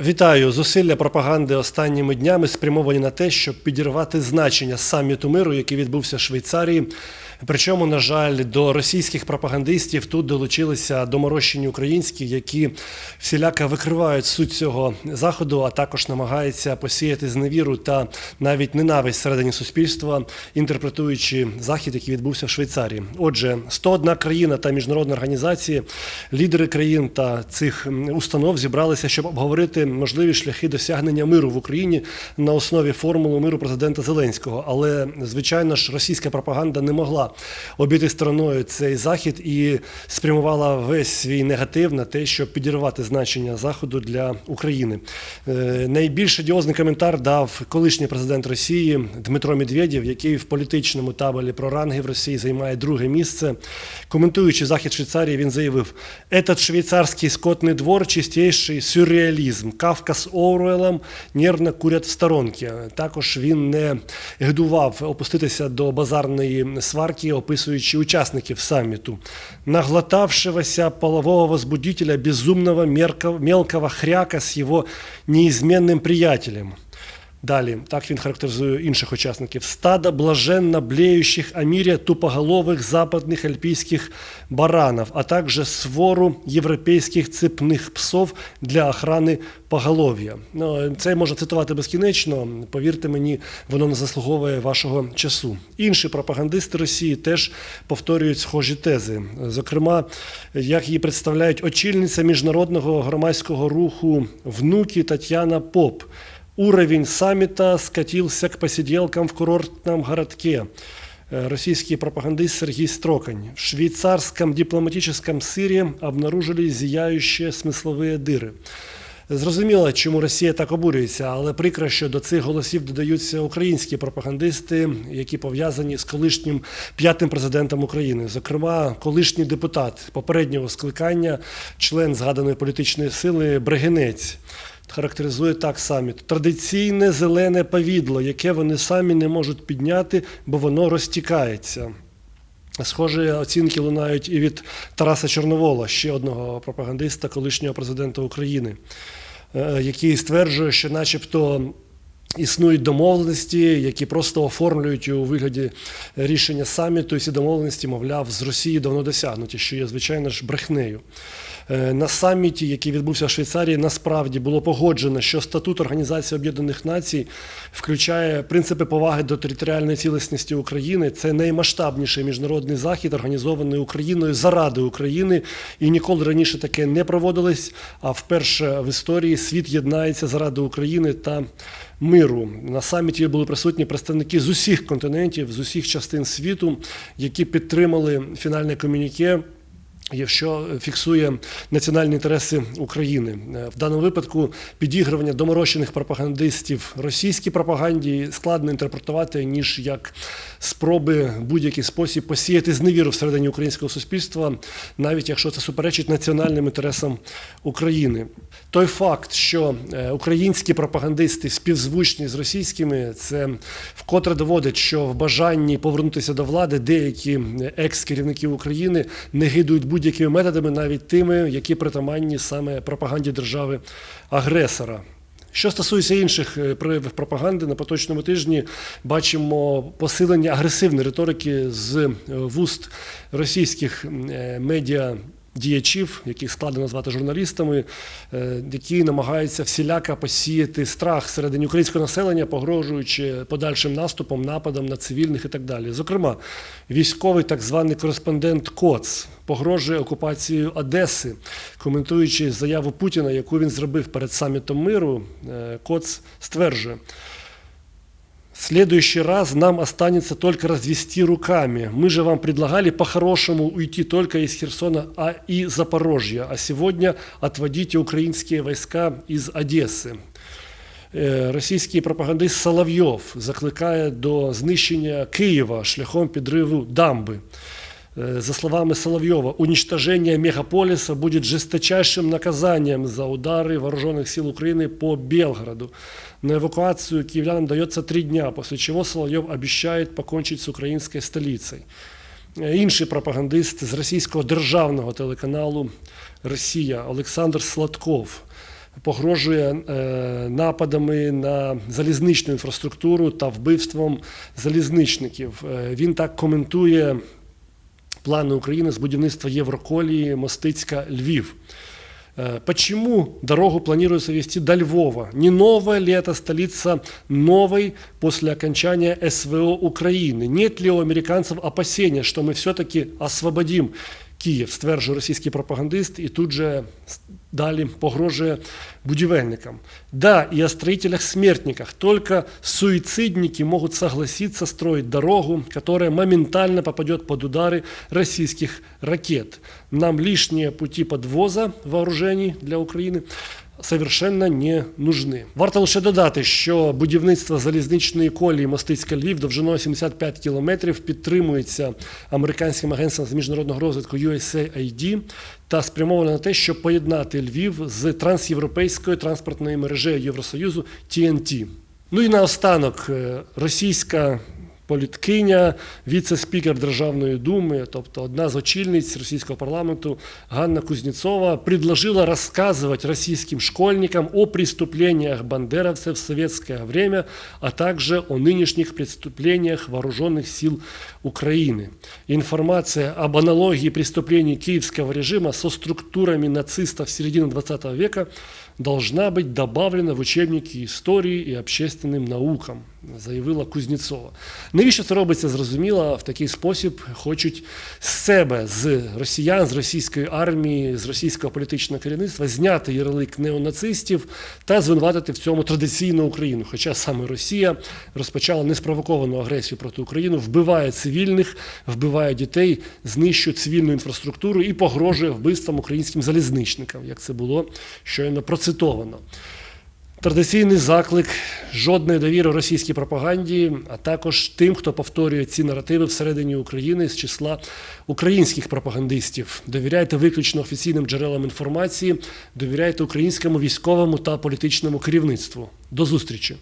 Вітаю! Зусилля пропаганди останніми днями спрямовані на те, щоб підірвати значення саміту миру, який відбувся в Швейцарії. Причому, на жаль, до російських пропагандистів тут долучилися доморощені українські, які всіляко викривають суть цього заходу, а також намагаються посіяти зневіру та навіть ненависть всередині суспільства, інтерпретуючи захід, який відбувся в Швейцарії. Отже, 101 країна та міжнародні організації, лідери країн та цих установ зібралися, щоб обговорити можливі шляхи досягнення миру в Україні на основі формули миру президента Зеленського. Але звичайно ж, російська пропаганда не могла обійти стороною цей захід і спрямувала весь свій негатив на те, щоб підірвати значення заходу для України. Е, Найбільш одіозний коментар дав колишній президент Росії Дмитро Медведєв, який в політичному табелі про ранги в Росії займає друге місце. Коментуючи захід Швейцарії, він заявив: «Этот швейцарський скотний двор чистейший сюрреалізм. Кавка з Оруелем нервно курять в сторонки. Також він не гидував опуститися до базарної сварки, описуючи учасників саміту. Наглотавшегося полового возбудителя безумного мерка- мелкого хряка с его неизменным приятелем. Далі, так він характеризує інших учасників: стадо блаженно блеющих о мире тупоголовых западных альпийских баранов, а также свору європейських цепних псов для охрани поголов'я. Ну, це можна цитувати безкінечно. Повірте мені, воно не заслуговує вашого часу. Інші пропагандисти Росії теж повторюють схожі тези. Зокрема, як її представляють очільниця міжнародного громадського руху внуки Тетяна Поп Уровень саммита скатился к посиделкам в курортном городке. Э, Российский пропагандист Сергей Строкань. В швейцарском дипломатическом сыре обнаружили зияющие смысловые дыры. Зрозуміло, чому Росія так обурюється, але прикро, що до цих голосів додаються українські пропагандисти, які пов'язані з колишнім п'ятим президентом України. Зокрема, колишній депутат попереднього скликання, член згаданої політичної сили Брегенець. Характеризує так саміт традиційне зелене повідло, яке вони самі не можуть підняти, бо воно розтікається. Схожі оцінки лунають і від Тараса Чорновола, ще одного пропагандиста, колишнього президента України, е, який стверджує, що, начебто, існують домовленості, які просто оформлюють у вигляді рішення саміту, і ці домовленості, мовляв, з Росії давно досягнуті, що є, звичайно ж, брехнею. Е, На саміті, який відбувся в Швейцарії, насправді було погоджено, що статут Організації Об'єднаних Націй включає принципи поваги до територіальної цілісності України. Це наймасштабніший міжнародний захід, організований Україною заради України, і ніколи раніше таке не проводилось. А вперше в історії світ єднається заради України та миру. На саміті були присутні представники з усіх континентів, з усіх частин світу, які підтримали фінальне комюніке є, що фіксує національні інтереси України. Е, В даному випадку підігрування доморощених пропагандистів російській пропаганді складно інтерпретувати, ніж як спроби будь-який спосіб посіяти зневіру всередині українського суспільства, навіть якщо це суперечить національним інтересам України. Той факт, що е, українські пропагандисти співзвучні з російськими, це вкотре доводить, що в бажанні повернутися до влади деякі екс-керівники України не гидують будь-якими методами, навіть тими, які притаманні саме пропаганді держави агресора. Що стосується інших е, проявів пропаганди, на поточному тижні бачимо посилення агресивної риторики з е, вуст російських е, медіа. Діячів, яких складно назвати журналістами, е, які намагаються всіляко посіяти страх серед українського населення, погрожуючи подальшим наступом, нападом на цивільних і так далі. Зокрема, військовий так званий кореспондент Коц погрожує окупацією Одеси, коментуючи заяву Путіна, яку він зробив перед самітом миру. е, Коц стверджує. В следующий раз нам останется только развести руками. Мы же вам предлагали по-хорошему уйти только из Херсона а и Запорожья, а сегодня отводите украинские войска из Одессы. Е, Російський пропагандист Соловйов закликає до знищення Києва шляхом підриву дамби. Е, За словами Соловьева, уничтожение мегаполиса будет жесточайшим наказанием за удары вооруженных сил Украины по Белгороду. На эвакуацию киевлянам дается три дня, после чего Соловьев обещает покончить с украинской столицей. Е, Інший пропагандист з російського державного телеканалу Росія Олександр Сладков погрожує е, нападами на залізничну інфраструктуру та вбивством залізничників. Е, Він так коментує планы Украины с будівництва Евроколії Мостицька Львів. Э, Почему дорогу планируется вести до Львова? Не новая ли это столица новой после окончания СВО Украины? Нет ли у американцев опасения, что мы все-таки освободим Київ, стверджує російський пропагандист, і тут же с- далі погрожує будівельникам. Да, и о строителях-смертниках. Только суицидники могут согласиться строить дорогу, которая моментально попадет под удары российских ракет. Нам лишние пути подвоза вооружений для України совершенно не нужны. Варто лише додати, що будівництво залізничної колії Мостицька Львів довжиною 75 кілометрів підтримується американським агентством з міжнародного розвитку USAID та спрямовано на те, щоб поєднати Львів з трансєвропейською транспортною мережею Євросоюзу TNT. Ну і наостанок е, російська політкиня, віце-спікер Державної думи, тобто одна з очільниць російського парламенту Ганна Кузнецова, предложила рассказывать российским школьникам о преступлениях бандеровцев в советское время, а также о нынешних преступлениях вооруженных сил Украины. Информация об аналогии преступлений киевского режима со структурами нацистов середины XX века должна быть добавлена в учебники історії і общественним наукам, заявила Кузнєцова. Навіщо це робиться, зрозуміло, в такий спосіб хочуть з себе, з росіян, з російської армії, з російського політичного керівництва зняти ярлик неонацистів та звинуватити в цьому традиційну Україну. Хоча саме Росія розпочала неспровоковану агресію проти України, вбиває цивільних, вбиває дітей, знищує цивільну інфраструктуру і погрожує вбивством українським залізничникам, як це було щойно процитовано. Традиційний заклик жодної довіри російській пропаганді, а також тим, хто повторює ці наративи всередині України з числа українських пропагандистів. Довіряйте виключно офіційним джерелам інформації, довіряйте українському військовому та політичному керівництву. До зустрічі!